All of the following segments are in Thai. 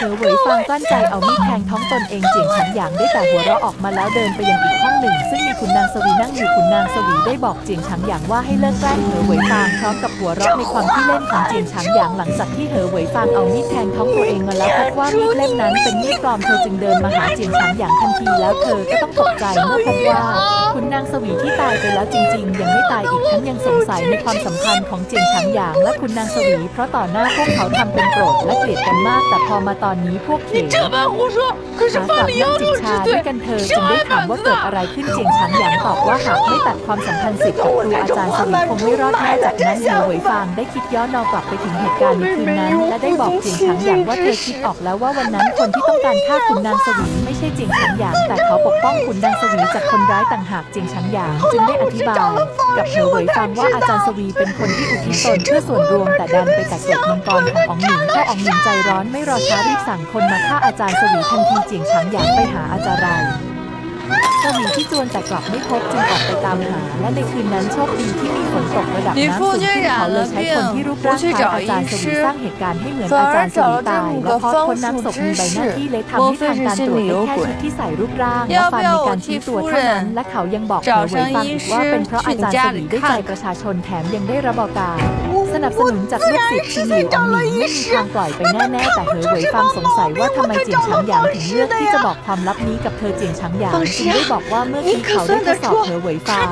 เหอเหวยฟางกลั้นใจเอามีดแทงท้องตนเองเจียงฉันหยางได้แต่หัวเราะออกมาแล้วเดินไปยังอีกห้องหนึ่ง ซึ่งมีขุนนางสวีนั่งอยู่ขุนนางสวีได้บอกเจียงฉันหยางว่าให้เลิกแกล้งเหอเหวยฟางพร้อมกับหัวเราะในความที่เล่นของเจียงฉันหยางหลังจากที่เหอเหวยฟางเอามีดแทงท้องตัวเองมาแล้วพบว่ามีดเล่มนั้นเป็นมีดปลอมเธอจึงเดินมาหาเจียงฉันหยางทันทีแล้วเธอก็ต้องตกใจเมื่อพบว่าขุน สวีที่ตายไปแล้วจริง ๆ ยังไม่ตายอีกทั้งยังสงสัยในความสัมพันธ์ของเจียงฉันหยางและคุณนางสวีเพราะต่อหน้าพวกเขาทำเป็นโกรธและเกลียดกันมาก แต่พอมาตอนนี้พวกเข หาความยั่งยืนชาด้วยกันเธอจึงได้ถามว่าเกิดอะไรขึ้นเจียงชันหยางตอบว่าหากไม่ตัดความสัมพันธ์สิทธิ์กับครูอาจารย์สวีคงไม่รอดแน่จากนั้นหนูเหวยฟางได้คิดย้อนนอกลับไปถึงเหตุการณ์ในคืนนั้นและได้บอกเจียงชันหยางว่าเธอคิดออกแล้วว่าวันนั้นคนที่ต้องการฆ่าคุณนางสวีไม่ใช่เจียงชันหยางแต่เขาปกป้องคุณนางสวีจากคนร้ายต่างหากเจียงชันหยางจึงได้อธิบายกับหนูเหวยฟางว่าอาจารย์สวีเป็นคนที่อุทิศตนเพื่อส่วนรวมแต่ดันไปกัดเกล็ดมังกรขององหมิงถ้าอองหมิงใจร้อนไม่รอช้ารีบสั่งคนมาฆ่าอาจารย์สวีทันทีจียงฉันหยางไปหาอาจารย์ไรสวีที่จวนแต่กลับไม่พบจึงออกไปตามหา และในคืนนั้นโชคดีที่มีฝนตกระดับน้ำสูงขึ้นเขาเลยใช้คนที่รูปร่างคล้ายอาจารย์สวีสร้างเหตุการณ์ให้เหมือนอาจารย์สวีตายและเพราะคนน้ำศพมีใบหน้าที่เละทำให้ทางการตรวจได้แค่ชุดที่ใส่รูปร่างและฟันในการชี้ตัวเท่านั้นและเขายังบอกเหอเหวยฟังอีกว่าเป็นเพราะอาจารย์สวีได้ใจประชาชนแถมยังได้รับบอกการ สนับสนุนจากลูกศิษย์ที่อยู่อัองหมิไม่มีทางปล่อยไปแน่ๆแต่เหอเหวยฟังสงสัยว่าทำไมเจียงช้างหยางถึงเลือกที่จะบอกความลับนี้กับเธอเจียงช้างหยางจึงได้บอกว่าเมื่อที่เขาได้ทดสอบเหอเหวยฟัง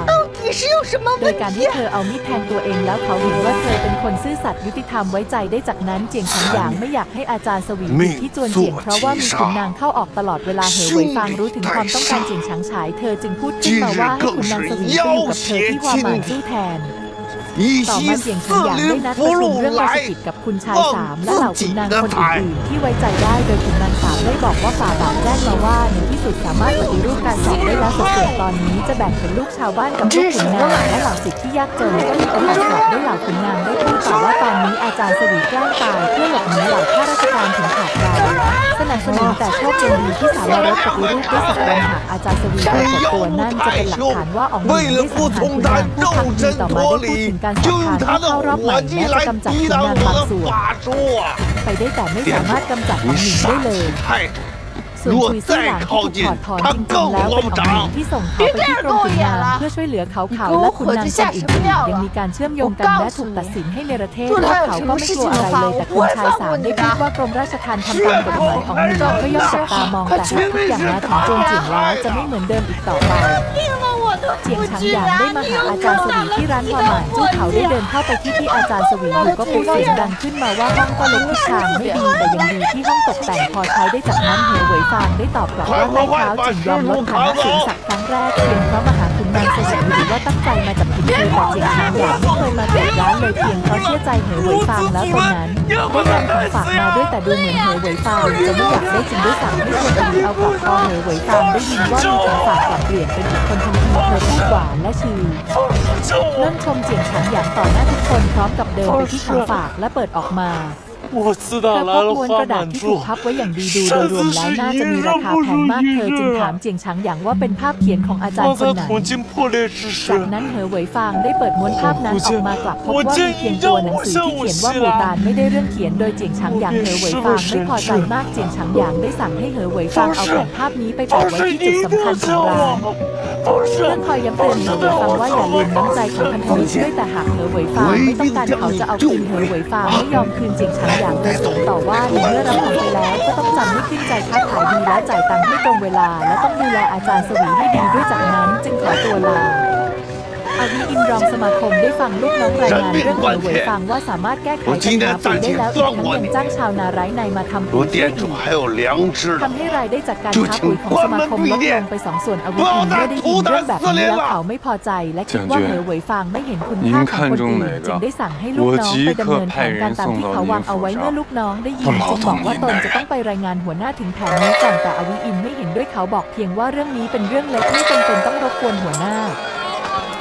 โดยการที่เธอเอามีดแทงตัวเองแล้วเขาเห็นว่าเธอเป็นคนซื่อสัตย์ยุติธรรมไว้ใจได้จากนั้นเจียงช้างหยางไม่อยากให้อาจารย์สวีที่จวนเจียงเพราะว่ามีคุณนางเข้าออกตลอดเวลาเหอเหวยฟังรู้ถึงความต้องการเจียงช้างฉายเธอจึงพูดขึ้นมาว่าให้คุณนางสวีไปอยู่กับเธอที่ความหมายสู้แทน ต่อมาเสียงฉันอย่งได้นัดประชุมเรื่องประสิทธิ์กับคุณชายสามและเหล่าขุนนางคนอื่ๆที่ไว้ใจได้โดยขุนนางสามได้บอกว่าฝ่าบาทแจ้งมาว่าที่สุดสามารถปฏิรูปการสอบได้แล้วสุดๆตอนนี้จะแบ่งเป็นลูกชาวบ้านกับลูกขุนนางและเหล่าศิษย์ที่ยากจนก็มีโอกาสสอบได้เหล่าขุนนางได้พูดต่อว่าตอนนี้อาจารย์สวีแกล้งตายเพื่อหลบหนีเหล่าข้าราชการถึงขาดใจสนับสนุนแต่โชคยังดีที่สามารถปฏิรูปได้สักวันหากอาจารย์สวีปรากฏตัวนั่นจะเป็นหลักฐานว่าออกมาได้สังหารขุนนางผู้ทำดีต่อมาได้พูดถึงการสับหานเข้ารอบใหม่แม้จะกำจัดขุนนางบางส่วนไปได้แต่ไม่สามารถกำจัดของหนึ่งได้เลย ส่วนคุยซี่หลังที่ถูกถอดถอนจริงๆแล้วเป็นอองที่ส่งเขาไปที่กรมขุลาเพื่อช่วยเหลือเขาเขาและขุนนางคนอื่นๆยังมีการเชื่อมโยงกันและถูกตัดสินให้ในประเทศพวกเขาก็ไม่กลัวอะไรเลยแต่คุณชายสามได้พูดว่ากรมราชทัณฑ์ทำตามกฎหมายของหนิงก็ย่อมจับตามองแต่หากทุกอย่างมาถึงจวนเจียงแล้วจะไม่เหมือนเดิมอีกต่อไป เจียงชังหยางได้มาหาอาจารย์สวีที่ร้านฮวาหมานจู่เขาได้เดินเข้าไปที่ที่อาจารย์สวีอยู่ก็พูดเสียงดังขึ้นมาว่าห้องก็เล็กทิศทางไม่ดีแต่ยังดีที่ห้องตกแต่งพอใช้ได้จากนั้นเหอเหวยฟางได้ตอบกลับว่าใต้เท้าจึงยอมลดฐานะสูงสักครั้งแรกเพียงเพราะมาหา คุณนางสวีหรือว่าตั้งใจมาจับผิดเธอแต่เจียงชังหยางไม่เคยมาเปิดร้านเลยเพียงเพราะเชื่อใจเหอเหวยฟางแล้วตอนนั้นได้นำของฝากมาด้วยแต่ดูเหมือนเหอเหวยฟางจะไม่อยากได้จึงด้วยสั่งให้ชวนอลีเอากลับพอเหอเหวยฟางได้ยินว่ามีของฝากกลับเปลี่ยนเป็นคนทันทีเธอพูดหวานและชื่อเริ่มชมเจียงฉันหยางต่อหน้าทุกคนพร้อมกับเดินไปที่ของฝากและเปิดออกมา 我知 เธ 道 อพ 来 บ 了 ม้วน 花 กระดาษ 满 ที่ถูก 座 พับไว้อย่างดีดูโดยรวมแล้วน่าจะมีราคาแพงมากเธอจึงถามเจียงฉังหยางว่าเป็นภาพเขียนของอาจารย์ 放 คน 在 ไหน 铜镜破裂之 จาก 时， นั้นเหอเหวยฟางได้เปิดม้วนภาพนั้นออกมากลับพบว่ามีเพียงตัวหนังสือที่เขียนว่าหมู่ตานไม่ได้เรื่องเขียนโดยเจียงฉังหยางเหอเหวยฟางไม่พอใจมากเจียงฉังหยางได้สั่งให้เหอเหวยฟางเอาแผ่นภาพนี้ไปแปะ 都 ไว้ 是 ที่จุด 你 สำคัญ 的 ของ 错 ร้าน ，都是 เพื่อคอยย้ำเตือนเหอเหวยฟางว่าอย่าลืมน้ำใจของพันธมิตรด้วยแต่หากเหอเหวยฟางไม่ต้องการเขาจะเอาคืนเหอเหวยฟางไม่ยอมคืนเจียงชัน อย่างโดยสวนต่อว่าในเมื่อรับของไปแล้วก็ต้องจำให้ขึ้นใจค้าขายดีและจ่ายตังค์ให้ตรงเวลา และต้องดูแลอาจารย์สวีให้ดีด้วยจากนั้นจึงขอตัวลา อาวีอินรองสมาคมได้ฟังลูกน้องรายงานเรื่องเหวยเวยฟังว่าสามารถแก้ไขปัญหาปุ๋ได้แล้วทั้งยังจ้างชาวนาไร้ในมาทำปุ๋ยช่วยทำให้รายได้จากการค้าปุ๋ยของสมาคมลดลงไปสองส่วนอาวีอินเมื่ได้ยินเรื่องแบบนี้แล้วเขาไม่พอใจ และคิดว่าเหวยเวยฟังไม่เห็นคุณค่าของคนอื่นจึงได้สั่งให้ลูกน้องไปดำเนินแผนการตามที่เขาวางเอาไว้เมื่อลูกน้องได้ยินจึงบอกว่าตนจะต้องไปรายงานหัวหน้าถึงแผนนี้ก่อนแต่อาวิอินไม่เห็นด้วยเขาบอกเพียงว่าเรื่องนี้เป็นเรื่องเล็กไม่จำเป็นต้องรบกวนหัวหน้า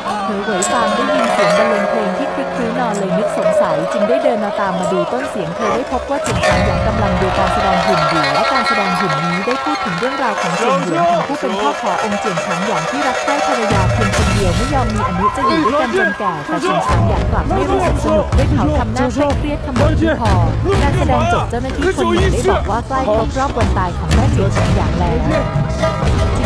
หอเหวยฟางได้ยินเสียงบรรเลงเพลงที่คลึกคลื้นอนเลยนึกสงสัยจึงได้เดินมาตามมาดูต้นเสียงเธอได้พบว่าจิงชันยังกำลังดูการแสดงหุ่นอยู่และการแสดงหุ่นนี้ได้พูดถึงเรื่องราวของเจียงหยวนของผู้เป็นพ่อขอองค์เจียงฉางหยางที่รักใคร่ภรรยาเพียงคนเดียวไม่ยอมมีอนุจะอยู่ด้วยกันจนแก่แต่เจียงฉางหยางกลับไม่รู้สึกสนุกด้วยเขาทำหน้าเคร่งเครียดขมวดที่คอการแสดงจบเจ้าหน้าที่คนหนึ่งได้บอกว่าใกล้ครบรอบวันตายของแม่เจียงฉางหยางแล้ว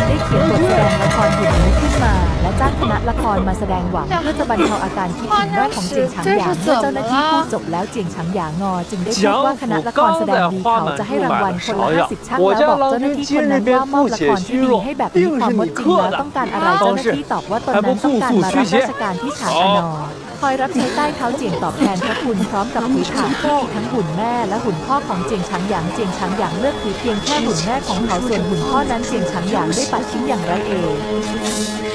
ได้เขียนบทแสดงละครหุ่นนี้ขึ้นมา และจ้างคณะละครมาแสดงหวังเพื่อจะบรรเทาอาการคิดถึงแม่ของเจียงฉางหยางเมื่อเจ้าหน้าที่พูดจบแล้วเจียงฉางหยางงอ จึงได้พูดว่าคณะละครแสดงดีเขาจะให้รางวัลคนละ50ช่างแล้วบอกเจ้าหน้าที่คนนั้นว่ามอบละครที่ดีให้แบบมีความมดจริงแล้วต้องการอะไรเจ้าหน้าที่ตอบว่าตนนั้นต้องการมารับราชการที่ฉางอนอคอยรับใช้ใต้เท้าเจียงตอบแทนพระคุณพร้อมกับผือผาที่มีทั้งหุ่นแม่และหุ่นพ่อของเจียงช้างหยางเจียงช้างหยางเลือกถือเพียงแค่หุ่นแม่ของเขาส่วนหุ่นพ่อนั้นเจียงช้างหยางได้ปะชิ้นอย่างไรเอง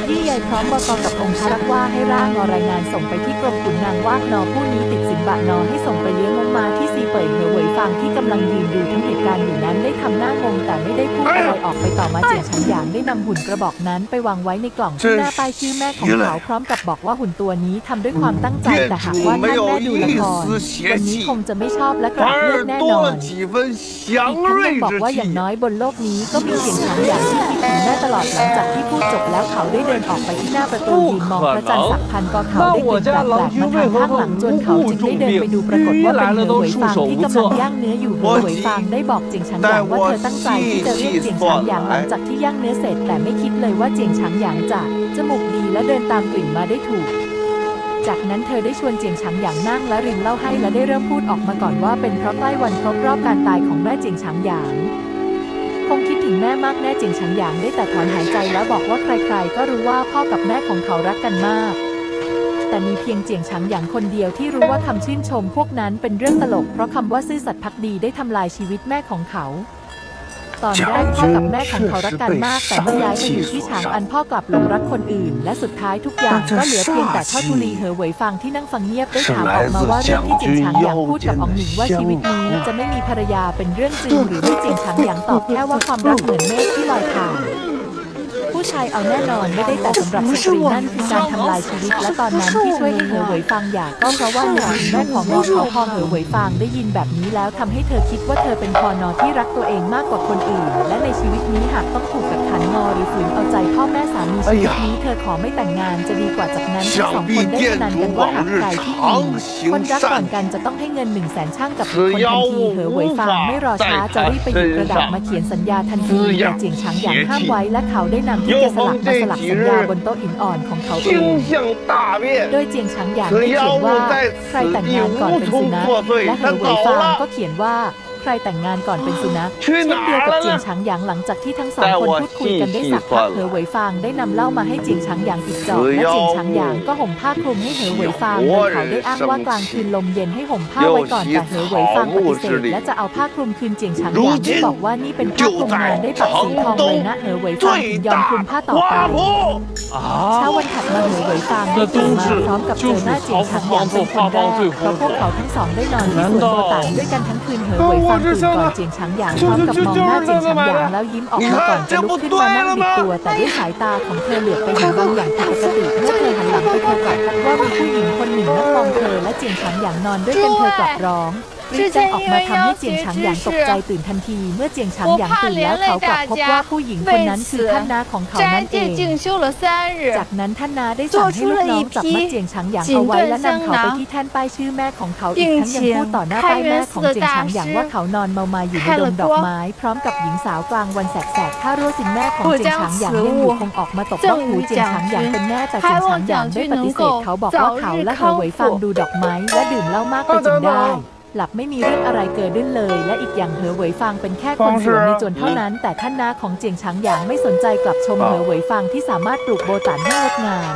ยี่ใหญ่พร้อมบอกกับองค์ชรักว่าให้ร่างนอรายงานส่งไปที่กรมขุนนางว่านอผู้นี้ติดสินบะนอให้ส่งไปเลี้ยงงมาที่ซีเปิดเหวยฟางที่กำลังยืนดูทั้งเหตุการณ์อยู่นั้นได้ทำหน้างงแต่ไม่ได้พูดอะไรออกไปต่อมาเจียฉันหยางได้นำหุ่นกระบอกนั้นไปวางไว้ในกล่องที่หน้าป้ายชื่อแม่ของเขาพร้อมกับบอกว่าหุ่นตัวนี้ทำด้วยความตั้งใจแต่หากว่าท่านแม่ดูละครวันนี้คงจะไม่ชอบและกลับเลิกแน่นอนอีกทั้งยังบอกว่าอย่างน้อยบนโลกนี้ก็มีเสียงชันหยางที่ ถึงแม่ตลอดหลังจากที่พูดจบแล้วเขาได้เดินออกไปที่หน้าประตูยืนมองพระจันทร์สักพันก็เขาได้กลิ่นแปลกๆมาทางข้างหลังจนเขาจึงได้เดินไปดูปรากฏว่าเป็นเหนือหวยฟางที่กำลังย่างเนื้ออยู่เหนือหวยฟางได้บอกเจียงช้างอย่างว่าเธอตั้งใจที่จะเรียกเจียงช้างอย่างหลังจากที่ย่างเนื้อเสร็จแต่ไม่คิดเลยว่าเจียงช้างอย่างจะจมูกดีและเดินตามกลิ่นมาได้ถูกจากนั้นเธอได้ชวนเจียงฉางหยางนั่งและรินเล่าให้และได้เริ่มพูดออกมาก่อนว่าเป็นเพราะใกล้วันครบรอบการตายของแม่เจียงฉางหยาง ถึงแม่มากแน่เจียงฉังหยางได้แต่ถอนหายใจแล้วบอกว่าใครๆ ก็รู้ว่าพ่อกับแม่ของเขารักกันมาก แต่มีเพียงเจียงฉางหยางคนเดียวที่รู้ว่าคำชื่นชมพวกนั้นเป็นเรื่องตลก เพราะคำว่าซื่อสัตย์พักดีได้ทำลายชีวิตแม่ของเขา ตอนแรกพ่อกับแม่ของเขารักกันมาก แต่เมื่อย้ายไปอยู่ที่ฉางอันพ่อกลับหลงรักคนอื่น และสุดท้ายทุกอย่างก็เหลือเพียงแต่เท่าทุลีเหอเหวยฟังที่นั่งฟังเงียบได้ถามออกมาว่าเรื่องที่เจียงฉางหยางพูดกับอองหนิงว่าชีวิตนี้จะไม่มีภรรยาเป็นเรื่องจริงหรือไม่เจียงฉางหยางตอบแค่ว่าความรักเหมือนเมฆที่ลอยผ่าน ผู้ชายเอาแน่นอนไม่ได้แต่สำหรับสตรีนั่นคือการทำลายชีวิตและตอนนั้นที่ช่วยให้เหอเหวยฟังหย่าก็เพราะว่าหนึ่งแม่ของนอเขาพอเหอเหวยฟังได้ยินแบบนี้แล้วทำให้เธอคิดว่าเธอเป็นพอนอที่รักตัวเองมากกว่าคนอื่น และในชีวิตนี้หากต้องถูกกักขันงอหรือฝืนเอาใจพ่อแม่สามีชีวิตนี้เธอขอไม่แต่งงานจะดีกว่าจากนั้นทั้งสองคนได้พนันกันว่าหากใครที่มีคนรักก่อนกันจะต้องให้เงินหนึ่งแสนช่างกับอีกคนทันทีเหอเหวยฟังไม่รอช้าจะรีบไปหยิบกระดาษมาเขียนสัญญาทันทีแต่เจียงช้างอย่างห้ามไว้และเขาได้นำที่จะสลักมาสลักสัญญาบนโต๊ะหินอ่อนของเขาเอง 倾向大变 โดยเจียงช้างหยางได้เขียนว่า ใครแต่งงานก่อนเป็นสุนัขและเหอเหวยฟางก็เขียนว่า ใค รแต่งงานก่อนเป็นสุนัขเช่นเดียวกับเจียงช้างหยางหลังจากที่ทั้งสองคนพูดคุยกันได้สักพักเหอเหวยฟางได้นำเหล้ามาให้เจียงช้างหยางอีกจอกและเจียงช้างหยางก็ห่มผ้าคลุมให้เหอเหวยฟางโดยเขาได้อ้างว่ากลางคืนลมเย็นให้ห่มผ้าไว้ก่อนแต่เหอเหวยฟางปฏิเสธและจะเอาผ้าคลุมคืนเจียงช้างหยางได้บอกว่านี่เป็นผ้าคลุมงานได้ปักสีทองเลยนะเหอเหวยฟางถึงยอมคลุมผ้าต่อไปเช้า啊！วันถัดมาเหอเหวยฟางได้ตื่นมาพร้อมกับเจอหน้าเจียงฉางหยางเป็นคนแรกเพราะพวกเขาทั้งสองได้นอนที่สวนโบต่างด้วยกันทั้งคืนเหอเหวยฟางตื่นก่อนเจียงฉางหยางพร้อมกับมองหน้าเจียงฉางหยางแล้วยิ้มออกมาก่อนจะลุกขึ้นมานั่งบิดตัว แต่ด้วยสายตาของเธอเหลือบไปเห็นบางอย่างผิดปกติเมื่อเธอหันหลังไปเธอกลับพบว่ามีผู้หญิงคนหนึ่งนั่งมองเธอและเจียงฉางหยางนอนด้วยกันเธอกลับร้อง รีบแจ้งออกมาทำให้เจียงฉางหยางตกใจตื่นทันที เมื่อเจียงฉางหยางตื่นแล้วเขากลับพบว่าผู้หญิงคนนั้นคือท่านนาของเขานั่นเองจากนั้นท่านนาได้สั่งให้ลูกน้องจับมัดเจียงฉางหยางเอาไว้และนำเขาไปที่แท่นป้ายชื่อแม่ของเขาอีกทั้งยังพูดต่อหน้าป้ายแม่ของเจียงฉางหยางว่าเขานอนเมามาอยู่ในดงดอกไม้พร้อมกับหญิงสาวกลางวันแสกๆถ้ารู้สิ่งแม่ของเจียงฉางหยางยังอยู่คงออกมาตกว่าหูเจียงฉางหยางเป็นแม่แต่เจียงฉางหยางได้ปฏิเสธเขาบอกว่าเขาและเขาไว้ฟังดูดอกไม้และดื่มเหล้ามากไปจนได้ หลับไม่มีเรื่องอะไรเกิดขึ้นเลย และอีกอย่างเหอเหวยฟางเป็นแค่คนสวมในจวนเท่านั้น แต่ท่านนาของเจียงช้างหยางไม่สนใจกลับชมเหอเหวยฟางที่สามารถปลูกโบตันให้งดงาม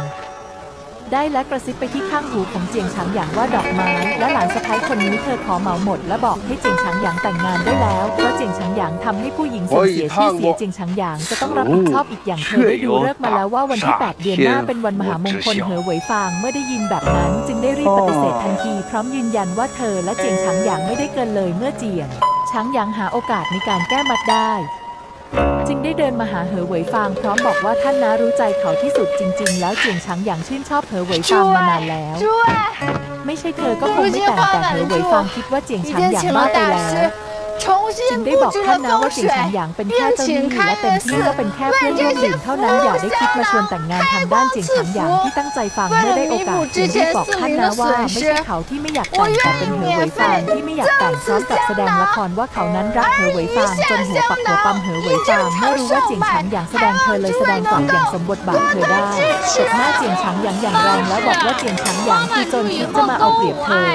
ได้และกระซิบไปที่ข้างหูของเจียงช้างหยางว่าดอกไม้ และหลานสะพ้ายคนนี้เธอขอเหมาหมด และบอกให้เจียงช้างหยางแต่งงานได้แล้วเพราะเจียงช้างหยางทำให้ผู้หญิงเสื่อมเสียชื่อเสียเจียงช้างหยางจะต้องรับผิดชอบอีกอย่างเธอได้ดูเลิกษ์มาแล้วว่าวันที่ 8 เดือนหน้าเป็นวันมหามงคลเหอเหวยฟางเมื่อได้ยินแบบนั้น จึงได้รีบปฏิเสธทันทีพร้อมยืนยันว่าเธอและเจียงช้างหยางไม่ได้เกินเลยเมื่อเจียงช้างหยางหาโอกาสในการแก้มัดได้ จึงได้เดินมาหาเหอเหวยฟางพร้อมบอกว่าท่านน้ารู้ใจเขาที่สุดจริง ๆ แล้วเจียงชังอย่างชื่นชอบเหอเหวยฟางมานานแล้ววไม่ใช่เธอก็คงไม่แต่แต่เหอเหวยฟางคิดว่าเจียงชังอย่างมากไปแล้ว จึงได้บอกท่านนะว่าสิงฉังหยางเป็นแค่เจ้าหนี้และเต็มที่ก็เป็นแค่เพื่อนร่วมหญิงเท่านั้นอย่าได้คิดมาชวนแต่งงานทางด้านจิงฉังหยางที่ตั้งใจฟังเมื่อได้โอกาสจึงได้บอกท่านนะว่าไม่ใช่เขาที่ไม่อยากแต่งแต่เป็นเหอเหวยฟางที่ไม่อยากแต่งพร้อมกับแสดงละครว่าเขานั้นรักเหอเหวยฟางจนหัวปักหัวปั๊มเหอเหวยฟางเม่รู้ว่าจิงฉังหยางแสดงเธอเลยแสดงกลับอย่างสมบทบาเธอได้ตบหน้าจิงฉังหยางอย่างแรงแล้บอกว่าจิงฉังหยางคือจนคิดจะมาเอาเปรียบเธอ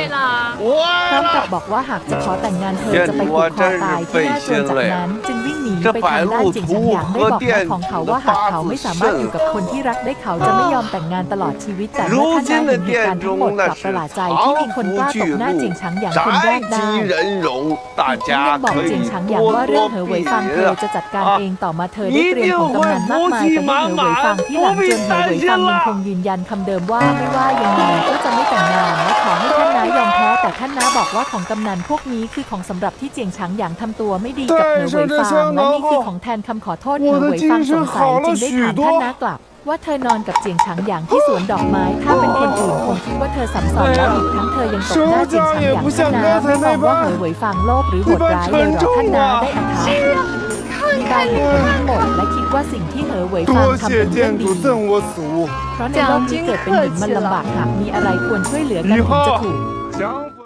พร้อมกบอกว่าหากจะขอแต่งงานเธอจะไปผูกคอตายที่น่าจวนจากนั้น จึงวิ่งหนีไปทางด้านจิงฉังหยางได้บอกแม่ของเขาว่าหากเขาไม่สามารถอยู่กับคนที่รักได้เขาจะไม่ยอมแต่งงานตลอดชีวิตแต่เมื่อท่านได้เห็นเหตุการณ์ทั้งหมดกับประหลาดใจที่มีคนกล้าตบหน้าจิงชังหยางคนแรกได้ยังบอกจิงชังหยางว่าเรื่องเหอเหวยฟางเธอจะจัดการเองต่อมาเธอได้เตรียมของกำนันมากมายไปให้เหอเหวยฟางที่หลังจนเหอเหวยฟางยังคงยืนยันคำเดิมว่าไม่ว่ายังไงก็จะไม่แต่งงานและขอให้ท่านน้ายอมแพ้แต่ท่านน้าบอกว่าของกำนันพวกนี้คือของสำหรับที่เจียงฉังอย่างทำตัวไม่ดีกับเหนอเหวยฟางและนี่คือของแทนคำขอโทษเหนอเหวยฟางสงสัยจึงได้ถามท่านนากลับว่าเธอนอนกับเจียงฉังอย่างที่สวนดอกไม้ ถ้าเป็นคนอื่นคงคิดว่าเธอสับสนแล้วอีกทั้งเธอยังตกหน้าเจียงฉังอย่างท่านนาไม่มองว่าเหนอเหวยฟางโลภหรือโหดร้ายเลยหรอท่านนาได้อัธยาได้บุคคลทั้งหมดและคิดว่าสิ่งที่เหอเหวยฟางทำเป็นเรื่องดีเพราะในโลกที่เกิดเป็นหญิงมันลำบากหากมีอะไรควรช่วยเหลือกันถึงจะถูก